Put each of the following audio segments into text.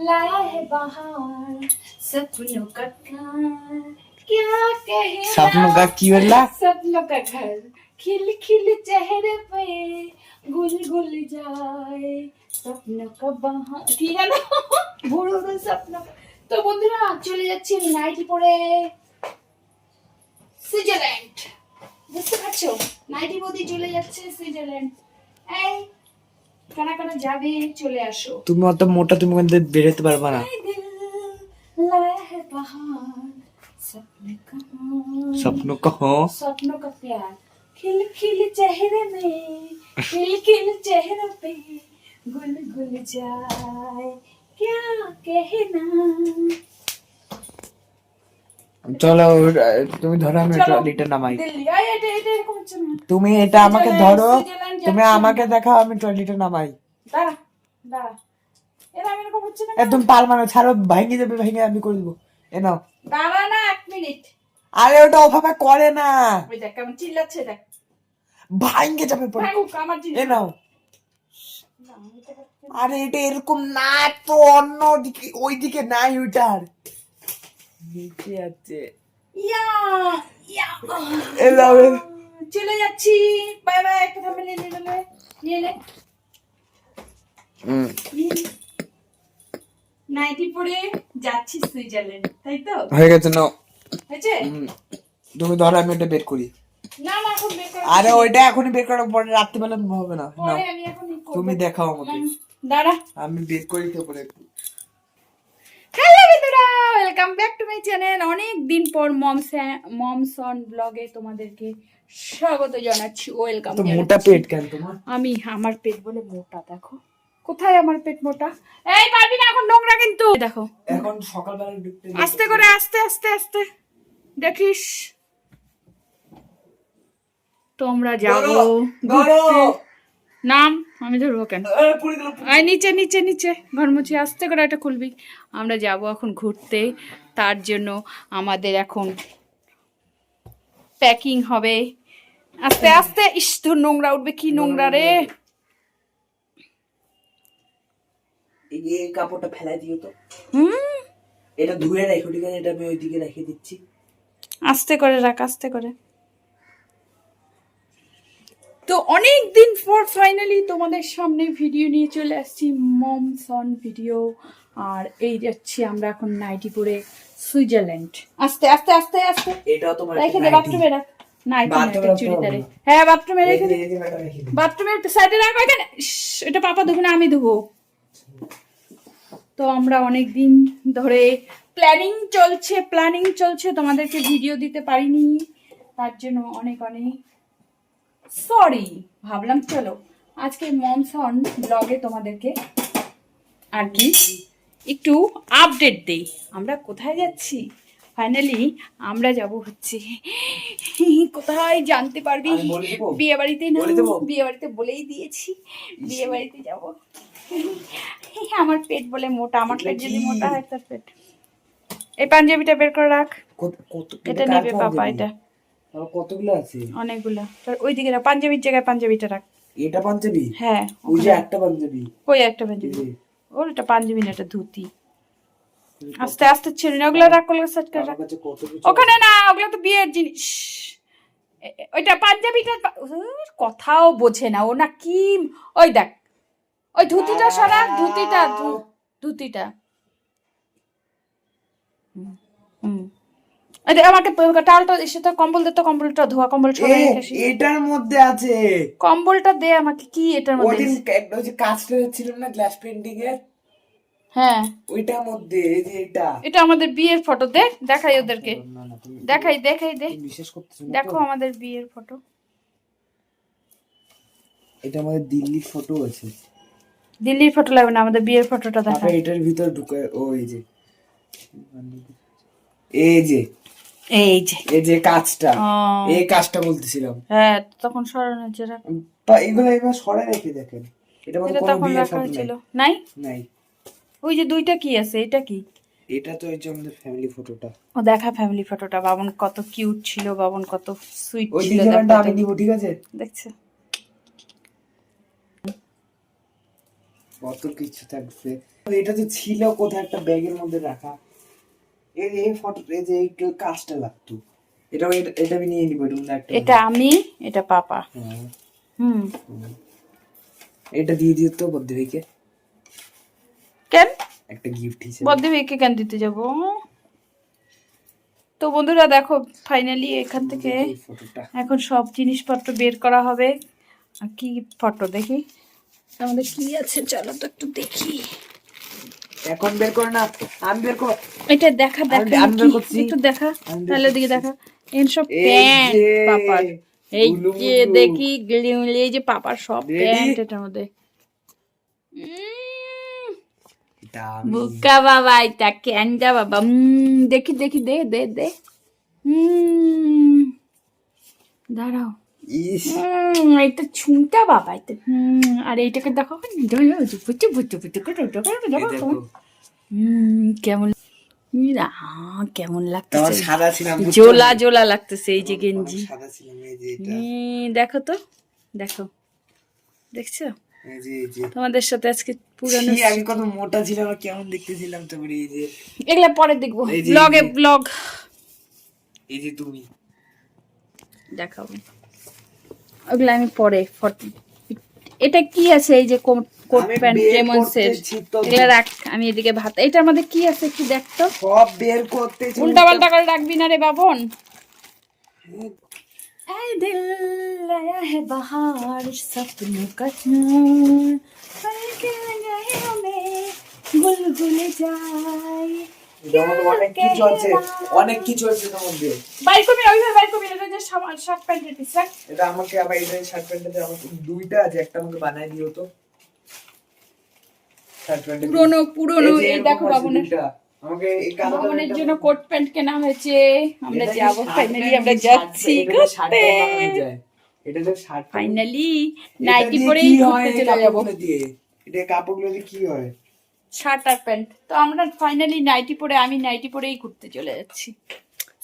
लाया है बाहर सपनों का घर क्या कहे सपनों का की बोला सपनों का घर खिल खिल चेहरे पे गुल गुल जाए স্বপ্ন বাহা কি জানো ভুল ভুল স্বপ্ন তো বন্ধুরা চলে যাচ্ছি আমি নাইটি পরে সুইজারল্যান্ড বুঝতে পারছো নাইটি বদি চলে যাচ্ছে সুইজারল্যান্ড এই কারা কারা যাবে চলে আসো তুমি অত মোটা তুমি কিন্তু বেরোতে পারবে না ऐ दिल लाया है बहार सपने का স্বপ্ন কহ सपनों का प्यार खिल खिल चेहरे में खिल खिल चेहरे पे गुल गुल जाए क्या कहना চলো তুমি ধরো আমি চলো। ট্রলিটা নামাই দিল্লি আয় এটা এটা এরকম হচ্ছে না তুমি এটা আমাকে সুইজারল্যান্ড, ধরো সুইজারল্যান্ড তুমি আমাকে দেখাও আমি ট্রলিটা নামাই। দাঁড়া দাঁড়া। এরকম এরকম হচ্ছে না এ তুমি পারবা ছাড়ো ভেঙে যাবে ভেঙে আমি করে দেবো। এ নাও। দাঁড়া না এক মিনিট। আরে ওটা ওভাবে করে না। ওই দেখ কেমন চিল্লাচ্ছে দেখ। ভাঙে যাবে আমার এ নাও। আরে এটা এরকম না তো অন্য দিকে ওই দিকে নাই ওইটার। নিচে আছে। ইয়া ইয়া। এ। চলে যাচ্ছি। বাই বাই একটা থামে নিয়ে নিয়ে নে। নিয়ে নে। নাইটি পরে যাচ্ছি সুইজারল্যান্ড তাই তো? হয়ে গেছে নাও। হয়েছে? তুমি ধরো আমি ওটা বের করি। না না এখন বের করা আরে ওইটা এখনই বের করার পরে রাত্রিবেলা হবে না। এখন তুমি দেখাও আমাকে। দাঁড়া। আমি বের করি তো পরে hello! Welcome back to my channel অনেক দিন পর মমস মমসন ব্লগে তোমাদেরকে স্বাগত জানাচ্ছি। ওয়েলকাম মোটা পেট কেন তোমার? আমি আমার পেট বলে মোটা দেখো। কোথায় আমার পেট মোটা? এই পারবি না এখন নোংরা কিন্তু। দেখো। এখন সকালবেলা আস্তে করে আস্তে আস্তে আস্তে। দেখিস। তোমরা যাব নাম আমি ধরবো কেন? নিচে নিচে নিচে। ঘরমুচি আস্তে করে এটা খুলবি। আমরা যাব এখন ঘুরতে। তার জন্য আমাদের এখন প্যাকিং হবে। আস্তে আস্তে! ইস তোর নোংরা উঠবে। কি নোংরা রে? এই কাপড়টা ফেলাই দিও তো। হুম? এটা ধুয়ে রাখো ঠিক আছে? এটা আমি ওইদিকে রেখে দিচ্ছি। আস্তে করে রাখ আস্তে করে। তো অনেক দিন পর ফাইনালি তোমাদের সামনে ভিডিও নিয়ে চলে আসছি। মমস অন ভিডিও আর এই যাচ্ছি আমরা এখন নাইটি পরে সুইজারল্যান্ড। আস্তে আস্তে আস্তে আস্তে। এটাও তোমার রেখে দে। বাথরুমে রাখ। হ্যাঁ বাথরুমে রেখে দে। বাথরুমের সাইডে রাখো এখানে এটা পাপা ধুবে না আমি ধুবো। তো আমরা অনেক দিন ধরে প্ল্যানিং চলছে প্ল্যানিং চলছে। তোমাদেরকে ভিডিও দিতে পারিনি। তার জন্য অনেক অনেক সরি ভাবলাম চলো। আজকে মমসন ব্লগে তোমাদেরকে আর কি একটু আপডেট দেই। আমরা কোথায় যাচ্ছি? ফাইনালি আমরা যাব হচ্ছে। কোথায় জানতে পারবি? বিয়ে বাড়িতে না? বিয়ে বাড়িতে বলেই দিয়েছি। বিয়ে বাড়িতে যাব। আমার পেট বলে মোটা আমার পেট যদি মোটা হয় তার পেট। এই পাঞ্জাবিটা বের করে রাখ। কত- কত- এটা নেবে পাপা এটা। কতগুলো আছে? অনেকগুলো। তোর ওইদিকে পাঞ্জাবির জায়গায় পাঞ্জাবিটা রাখ। এটা পাঞ্জাবি? হ্যাঁ ওই যে একটা পাঞ্জাবি। ওই একটা পাঞ্জাবি। ওর এটা পাঞ্জাবি না এটা ধুতি। আস্তে আস্তে ছেড়ে না ওগুলো রাখ ওগুলো সেট করে রাখ ওখানে না ওগুলো তো বিয়ের জিনিস। ওইটা পাঞ্জাবিটা কথাও বোঝে না ও না কি ওই দেখ ওই ধুতিটা সারা ধুতিটা ধুতিটা। হুম, আমাকে টালটা এসে তো কম্বল দে তো কম্বলটা ধোয়া কম্বল। এটার মধ্যে আছে। কম্বলটা দে আমাকে কি এটার মধ্যে একটা ওই যে কাজটা ছিল না গ্লাস পেন্টিং এর? হ্যাঁ। ওইটার মধ্যে এই যে এটা। এটা আমাদের বিয়ের ফটো দে দেখাই ওদেরকে। দেখাই দেখাই দে। করতেছো না দেখো আমাদের বিয়ের ফটো। এটা আমাদের দিল্লির ফটো আছে। দিল্লির ফটো লাগবে না আমাদের বিয়ের ফটোটা দেখা এটার ভিতর ঢুকে ও এই যে। এই যে এই যে। এই যে কাজটা। এই কাজটা বলতেছিলাম। হ্যাঁ তখন সরানো হচ্ছে তা এগুলো এবার সরাই রেখে দেখেন। এটা এটা কোনো হয়েছিল। নাই। নাই? ওই যে দুইটা কি আছে? এটা কি? এটা তো এই যে আমাদের ফ্যামিলি ফটোটা ও দেখা ফ্যামিলি ফটোটা বাবন কত কিউট ছিল বাবন কত সুইট ওই ডিজাইনটা আমি। নিব ঠিক আছে? দেখছ। কত কিছু থাকছে। এটা তো ছিল কোথায় একটা ব্যাগের মধ্যে রাখা। এই এই ফটো এই যে এই কাজটা লাগতো। এটা এটা- আমি নিয়ে নিবো এটা একটা এটা আমি এটা পাপা। হুম। এটা দিয়ে দিও তো বদ্ধিকে কেন? একটা গিফট হিসেবে। বদ্দেবীকে কেন দিতে যাব? তো বন্ধুরা দেখো ফাইনালি এখান থেকে এখন সব জিনিসপত্র বের করা হবে। আর কি ফটো দেখি? আমাদের কি আছে? চলো তো একটু দেখি। এখন বের করে না আমি বের কর। এটা দেখা দেখা আমি- বের করছি। একটু দেখা। তাহলে দিকে দেখা। এই সব প্যান্ট পাপার। এই যে দেখি এই যে পাপার সব প্যান্ট এটার মধ্যে। বুকা বাবা এটা ক্যান্ডা বাবা। দেখি দেখি দে দে দে। দাঁড়াও। এটা ছুঁটা বাবা এটা হুম আর এইটাকে দেখো বুঝু বুঝু বুঝু করে ওটা করে এই দেখো দেখো হুম কেমন কেমন লাগতেছে বুঝছ? জোলা জোলা লাগতেছে এই যে গেঞ্জি দেখো তো দেখো দেখছ তোমাদের সাথে আজকে পুরানো আমি কত মোটা ছিলাম কেমন দেখতেছিলাম তোমার এই যে এগুলা পরে দেখব ব্লগে ব্লগ এই যে তুমি দেখাবো ওগুলো আমি পরে ফটো এটা কি আছে এই যে কোট আমি প্যান্ট বের রেমন্সের করতেছি তো। এগুলো রাখ আমি এদিকে ভাত এটার মধ্যে কি আছে একটু দেখতো সব বের করতে উল্টা পাল্টা করে রাখবি না রে বাবন ऐ दिल आया है बाहर सपनों का नूर पल के गए में बुलबुल जाए যেমন অনেক কি চলছে অনেক কি চলছে তোমাদের বাইর করবি ওইভাবে বাইর করবি এটা যে শার্ট প্যান্টের পিস রাখ এটা আমাকে আবার এটা শার্ট আমাকে দুইটা আছে একটা আমাকে বানাই দিও তো। শার্ট প্যান্ট পুরনো পুরনো এই দেখো বাবনের। আমাকে এই জন্য কোট প্যান্ট কেনা হয়েছে। আমরা যাব ফাইনালি আমরা যাচ্ছি এটা ঘুরতে যায়। এটা তো শার্ট ফাইনালি নাইটি পরেই হয় ঘুরতে চলে যাব। দিয়ে? এটা কাপড়গুলো দিয়ে কি হয়? শার্ট আর প্যান্ট। তো আমরা ফাইনালি নাইটি পরে, আমি নাইটি পরেই ঘুরতে চলে যাচ্ছি।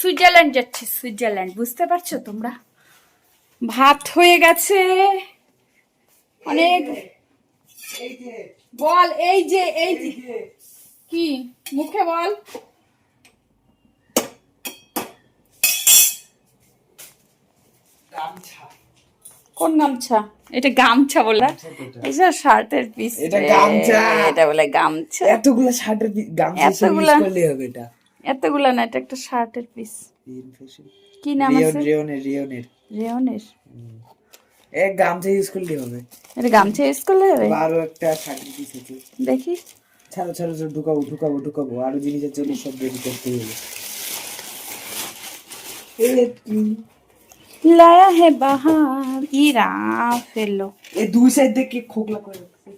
সুইজারল্যান্ড যাচ্ছি, সুইজারল্যান্ড। বুঝতে পারছ তোমরা? ভাত হয়ে গেছে। অনেক বল, এই যে এই যে। কি? মুখে বল। কোন গামছা? এটা গামছা বলে। এটা। শার্টের পিস এটা গামছা। এটা বলে গামছা। এতগুলো শার্টের গামছা এতগুলা? ইউজ করলে হবে এটা। এতগুলা না এটা একটা শার্টের পিস কি নাম আছে? রিয়নের রিয়নের রেওনের এক গামছা ইউজ করলে হবে। এটা গামছা ইউজ করলে হবে? আরও একটা শার্টের পিস আছে। দেখি। ছাড়ো ছাড়ো ছাড়ো ঢুকাবো ঢুকাবো ঢুকাবো। আরও জিনিসের জন্য সব রেডি করতে হবে। লায়া হে বাহার ইরা ফেলল এই দুই সাইড থেকে খোকলা করে রাখছে।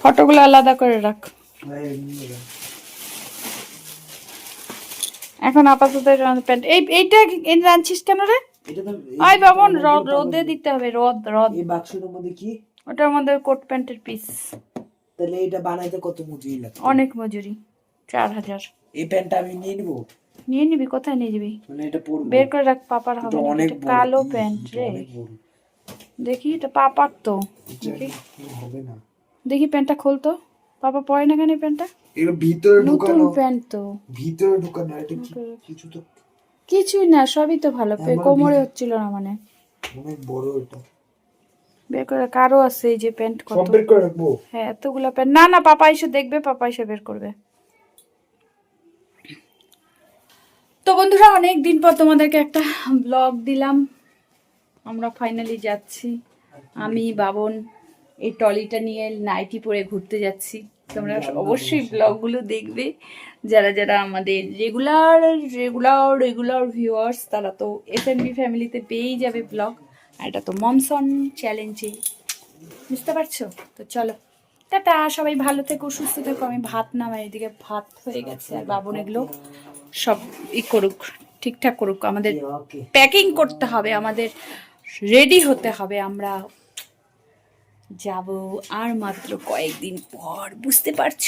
ফটোগুলো আলাদা করে রাখ। এখন আপাতত প্যান্ট। এই এইটা এই রাঁধছিস কেন রে? আয় বাবন রোদে দিতে হবে রদ রদ। এই বাক্সটার মধ্যে কি? ওটার মধ্যে কোট প্যান্টের পিস তাহলে এটা বানাইতে কত মজুরি লাগে অনেক মজুরি চার হাজার। এই প্যান্টটা আমি নিয়ে নিবো? নিয়ে নিবি কোথায় নিয়ে যাবি? মানে এটা পরবো। বের করে রাখ পাপার হবে অনেক কালো প্যান্ট রে। দেখি এটা পাপার তো। হবে না। দেখি প্যান্টটা খোলতো পাপা পরে না কেন প্যান্টটা? এগুলো ভিতরে নতুন ঢুকানো। প্যান্ট তো। ভিতরে ঢুকানো এটা কিছু তো কিছুই না সবই তো ভালো। কোমরে হচ্ছিল না মানে। অনেক বড় এটা। বের করে কারও আছে এই যে প্যান্ট কত? কমপ্লিট করে রাখব? হ্যাঁ এতগুলো প্যান্ট। না না পাপা এসে দেখবে পাপা এসে বের করবে। তো বন্ধুরা অনেক দিন পর তোমাদেরকে একটা ব্লগ দিলাম। আমরা ফাইনালি যাচ্ছি। আমি বাবন এই টলিটা নিয়ে নাইটি পরে ঘুরতে যাচ্ছি। তোমরা অবশ্যই ব্লগগুলো দেখবে। যারা যারা আমাদের রেগুলার রেগুলার রেগুলার ভিউয়ার্স তারা তো এফ ফ্যামিলিতে পেয়েই যাবে ব্লগ আর এটা তো মমসন চ্যালেঞ্জে বুঝতে পারছ? তো চলো। টাটা সবাই ভালো থেকো সুস্থ থেকো। আমি ভাত নামাই এদিকে ভাত হয়ে গেছে আর বাবন এগুলো সব ই করুক ঠিকঠাক করুক। আমাদের প্যাকিং করতে হবে আমাদের রেডি হতে হবে। আমরা যাব আর মাত্র কয়েকদিন পর বুঝতে পারছ?